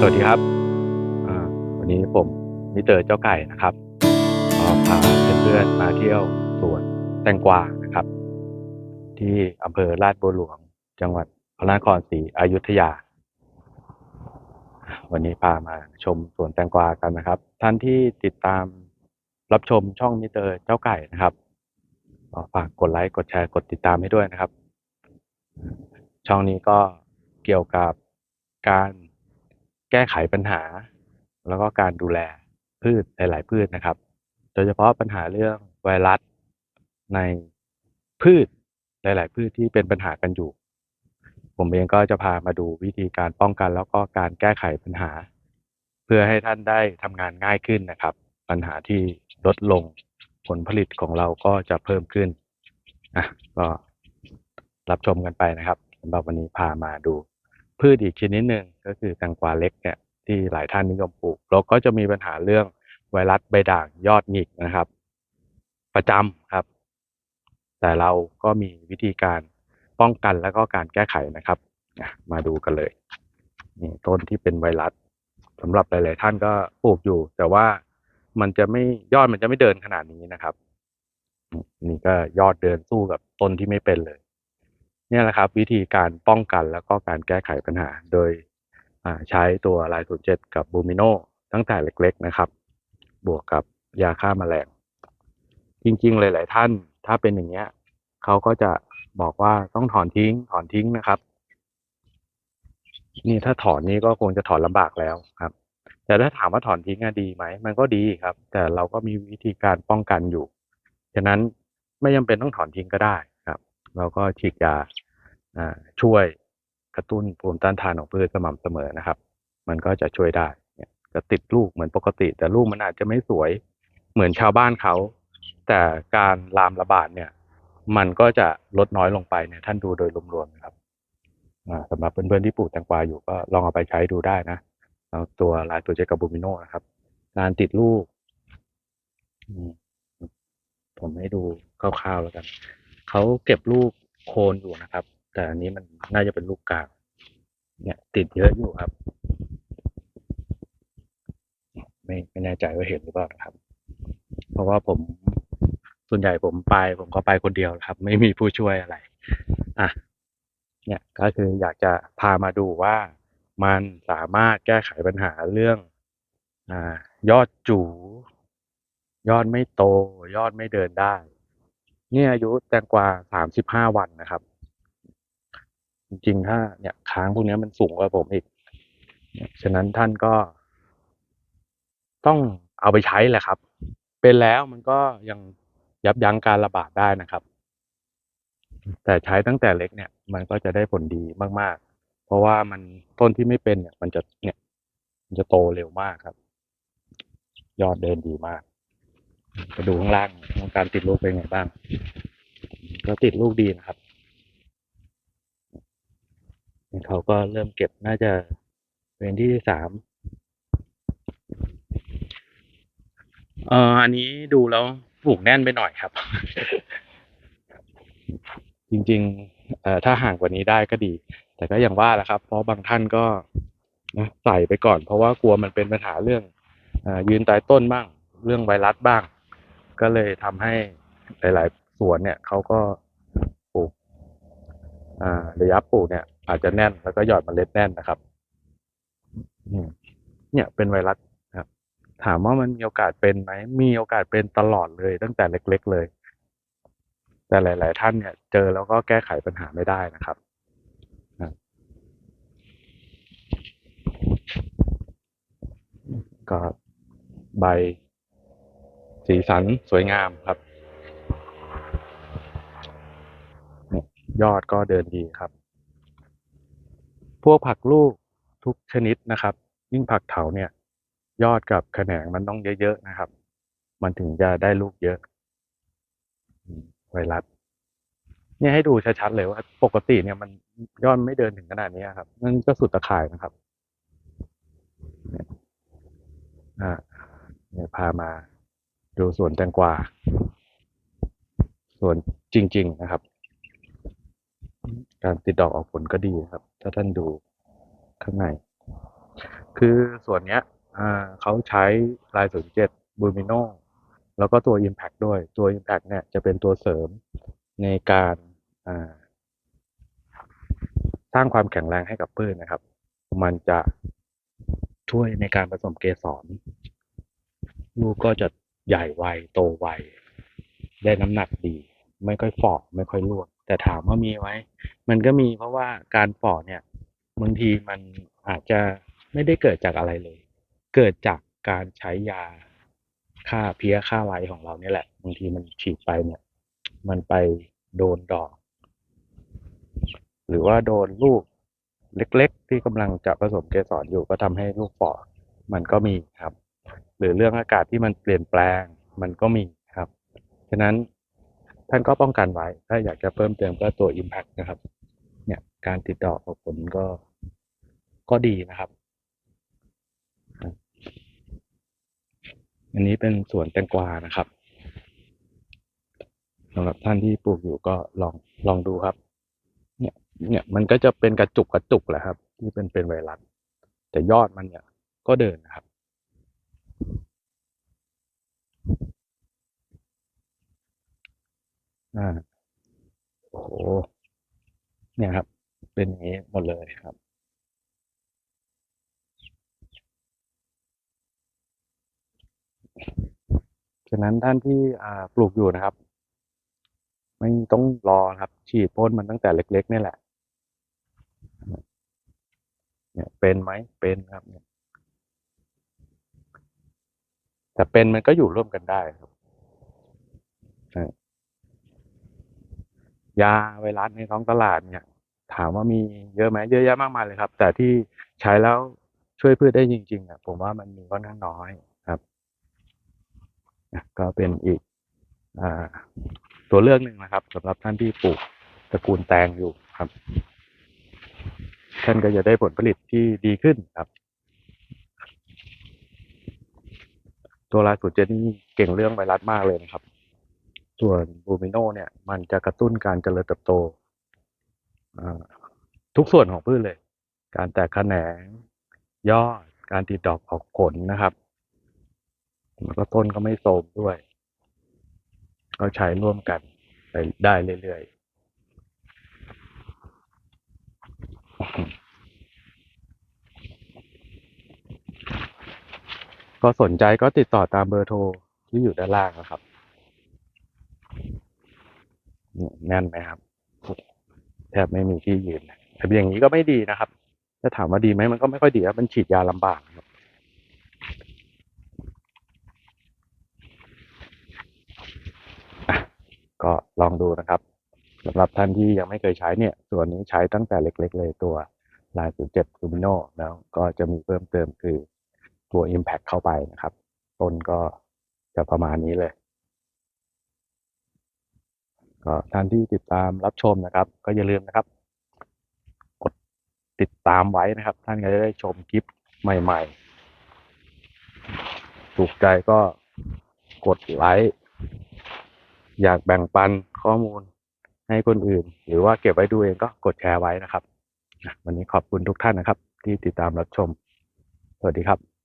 สวัสดีครับ วันนี้ผมมิเตอร์เจ้าไก่นะครับพาเพื่อนๆมาเที่ยวสวนแตงกวานะครับ ที่อำเภอลาดบัวหลวง จังหวัดพระนครศรีอยุธยา วันนี้พามาชมสวนแตงกวากันนะครับ ท่านที่ติดตามรับชมช่องมิเตอร์เจ้าไก่นะครับฝากกดไลค์กดแชร์กดติดตามให้ด้วยนะครับ ช่องนี้ก็เกี่ยวกับการ แก้ไขปัญหา แล้วก็การดูแลพืชหลาย ๆ พืชนะครับ โดยเฉพาะปัญหาเรื่องไวรัสในพืชหลาย ๆ พืชที่เป็นปัญหากันอยู่ ผมเองก็จะพามาดูวิธีการป้องกัน แล้วก็การแก้ไขปัญหา เพื่อให้ท่านได้ทำงานง่ายขึ้นนะครับ ปัญหาที่ลดลงผลผลิตของเราก็จะเพิ่มขึ้นอะก็รับชมกันไปนะครับสำหรับวันนี้พามาดู พืชอีกชนิดหนึ่งก็คือแตงกวาเล็กเนี่ยที่หลายท่านนิยมปลูกเราก็จะมีปัญหาเรื่องไวรัสใบด่างยอดหงิกนะครับ ประจำครับ แต่เราก็มีวิธีการป้องกันแล้วก็การแก้ไขนะครับมาดูกันเลยนี่ต้นที่เป็นไวรัสสำหรับหลาย ๆ ท่านก็ปลูกอยู่ แต่ว่ามันจะไม่ยอดมันจะไม่เดินขนาดนี้นะครับ นี่ก็ยอดเดินสู้กับต้นที่ไม่เป็นเลย เนี่ยแหละครับวิธีการป้องกันแล้วก็การแก้ไขปัญหา โดยใช้ตัวไลโทเจตกับบูมิโนตั้งแต่เล็ก ๆนะครับ บวกกับยาฆ่าแมลง จริงๆ หลาย ๆ ท่านถ้าเป็นอย่างเงี้ยเขาก็จะบอกว่าต้องถอนทิ้งถอนทิ้งนะครับ นี่ถ้าถอนนี้ก็คงจะถอนลำบากแล้วครับ แต่ถ้าถามว่าถอนทิ้งดีไหมมันก็ดีครับ แต่เราก็มีวิธีการป้องกันอยู่ฉะนั้นไม่จำเป็นต้องถอนทิ้งก็ได้ครับ เราก็ฉีดยา ช่วยกระตุ้นภูมิต้านทานของพืชสม่ำเสมอนะครับ มันก็จะช่วยได้จะติดลูกเหมือนปกติ แต่ลูกมันอาจจะไม่สวยเหมือนชาวบ้านเขา แต่การลามระบาดเนี่ย มันก็จะลดน้อยลงไปเนี่ยท่านดูโดยรวมๆนะครับสำหรับเพื่อนๆที่ปลูกแตงกวาอยู่ก็ลองเอาไปใช้ดูได้นะเอาตัวลายตัวเจกาบูมิโนนะครับ การติดลูกผมให้ดูคร่าวๆแล้วกัน เขาเก็บลูกโคนอยู่นะครับ แต่อันนี้มันน่าจะเป็นลูกกลาง เนี่ยติดเยอะอยู่ครับ ไม่ไม่แน่ใจว่าเห็นหรือเปล่าครับ เพราะว่าผมส่วนใหญ่ผมไป ผมก็ไปคนเดียวครับ ไม่มีผู้ช่วยอะไร อะ เนี่ยก็คืออยากจะพามาดูว่ามันสามารถแก้ไขปัญหาเรื่องอ่ายอดจูยอดไม่โต ยอดไม่เดินได้ เนี่ยอายุแตงกวาสามสิบห้าวันนะครับ จริงๆ ถ้าเนี่ยค้างพวกนี้มันสูงกว่าผมอีก ฉะนั้นท่านก็ต้องเอาไปใช้แหละครับ เป็นแล้วมันก็ยังยับยั้งการระบาดได้นะครับ แต่ใช้ตั้งแต่เล็กเนี่ย มันก็จะได้ผลดีมาก ๆ เพราะว่ามันต้นที่ไม่เป็นเนี่ย มันจะเนี่ย มันจะโตเร็วมากครับ ยอดเดินดีมากไปดูข้างล่างว่าการติดลูกเป็นไงบ้าง ก็ติดลูกดีนะครับ เขาก็เริ่มเก็บน่าจะเป็นที่สามเอ่ออันนี้ดูแล้วปลูกแน่นไปหน่อยครับ จริงๆเอ่อถ้าห่างกว่านี้ได้ก็ดี แต่ก็อย่างว่าแหละครับ เพราะบางท่านก็นะใส่ไปก่อน เพราะว่ากลัวมันเป็นปัญหาเรื่องเอ่อยืนตายต้นบ้าง เรื่องไวรัสบ้าง ก็เลยทำให้หลาย ๆ สวนเนี่ยเขาก็ปลูกอ่าระยะปลูกเนี่ย อาจจะแน่นแล้วก็หยอดเมล็ดแน่นนะครับเนี่ยเป็นไวรัสครับถามว่ามันมีโอกาสเป็นไหมมีโอกาสเป็นตลอดเลย ตั้งแต่เล็ก ๆเลย แต่หลาย ๆ ท่านเนี่ย เจอแล้วก็แก้ไขปัญหาไม่ได้นะครับก็ใบสีสันสวยงามครับ ยอดก็เดินดีครับ พวกผักลูกทุกชนิดนะครับ ยิ่งผักเถาเนี่ย ยอดกับแขนงมันต้องเยอะๆนะครับ มันถึงจะได้ลูกเยอะไวรัสเนี่ยให้ดูชัดๆเลยว่า ปกติเนี่ยมันยอดไม่เดินถึงขนาดนี้ครับ นั่นก็สุดตะข่ายนะครับอ่าเนี่ยพามาดูสวนแตงกวาสวนจริง ๆ นะครับ การติดดอกออกผลก็ดีครับ ถ้าท่านดูข้างใน คือส่วนเนี้ยเขาใช้ลายศูนย์เจ็ดบูมิโนแล้วก็ตัว Impact ด้วย ตัว Impact เนี่ยจะเป็นตัวเสริมในการสร้างความแข็งแรงให้กับพืชนะครับ มันจะช่วยในการผสมเกสรลูกก็จะใหญ่ไวโตไว ได้น้ำหนักดี ไม่ค่อยฝ่อไม่ค่อยร่วง แต่ถามว่ามีไหมมันก็มีเพราะว่าการฝ่อเนี่ยบางทีมันอาจจะไม่ได้เกิดจากอะไรเลย เกิดจากการใช้ยาฆ่าเพี้ยฆ่าไรของเราเนี่ยแหละบางทีมันฉีดไปเนี่ย มันไปโดนดอก หรือว่าโดนลูกเล็ก ๆ ที่กำลังจะผสมเกสรอยู่ก็ทำให้ลูกฝ่อมันก็มีครับ หรือเรื่องอากาศที่มันเปลี่ยนแปลงมันก็มีครับฉะนั้น ท่านก็ป้องกันไว้ ถ้าอยากจะเพิ่มเติมก็ตัว Impact นะครับ เนี่ยการติดดอกออกผลก็ก็ดีนะครับอันนี้เป็นสวนแตงกวานะครับสำหรับท่านที่ปลูกอยู่ก็ลองลองดูครับ เนี่ย เนี่ยมันก็จะเป็นกระจุกกระจุกแหละครับ ที่เป็นเป็นไวรัสแต่ยอดมันเนี่ยก็เดินนะครับ อ่าโอ้โหเนี่ยครับ เป็นอย่างนี้หมดเลยครับ ฉะนั้นท่านที่อ่าปลูกอยู่นะครับ ไม่ต้องรอครับ ฉีดพ่นมันตั้งแต่เล็ก ๆ นี่แหละ เนี่ยเป็นไหมเป็นครับเนี่ยแต่เป็นมันก็อยู่ร่วมกันได้ครับ ยาไวรัสในท้องตลาดเนี่ย ถามว่ามีเยอะไหมเยอะแยะมากมายเลยครับ แต่ที่ใช้แล้วช่วยพืชได้จริงๆอะผมว่ามันมีค่อนข้างน้อยครับก็เป็นอีกอตัวเลือกหนึ่งนะครับสำหรับท่านที่ปลูกตระกูลแตงอยู่ครับ ท่านก็จะได้ผลผลิตที่ดีขึ้นครับ ตัวลาสูตรเจนี่เก่งเรื่องไวรัสมากเลยนะครับ ส่วนบูมิโนเนี่ยมันจะกระตุ้นการเจริญเติบโตทุกส่วนของพืชเลย การแตกแขนงยอดการติดดอกออกผลนะครับแล้วก็ต้นก็ไม่โทมด้วย ก็ใช้ร่วมกันไปได้เรื่อยๆ ก็สนใจก็ติดต่อตามเบอร์โทรที่อยู่ด้านล่างนะครับนี่ แน่นไหมครับแทบไม่มีที่ยืนแต่อย่างนี้ก็ไม่ดีนะครับถ้าถามว่าดีไหมมันก็ไม่ค่อยดีครับมันฉีดยาลำบากครับก็ลองดูนะครับสำหรับท่านที่ยังไม่เคยใช้เนี่ย ส่วนนี้ใช้ตั้งแต่เล็ก ๆ เลยตัวลาย07 l u m i n o แล้วก็จะมีเพิ่มเติมคือตัว Impact เข้าไปนะครับ ต้นก็จะประมาณนี้เลย ก็ท่านที่ติดตามรับชมนะครับ ก็อย่าลืมนะครับ กดติดตามไว้นะครับ ท่านก็จะได้ชมคลิปใหม่ ๆ ถูกใจก็กดไลค์อยากแบ่งปันข้อมูลให้คนอื่น หรือว่าเก็บไว้ดูเองก็กดแชร์ไว้นะครับ วันนี้ขอบคุณทุกท่านนะครับ ที่ติดตามรับชม สวัสดีครับ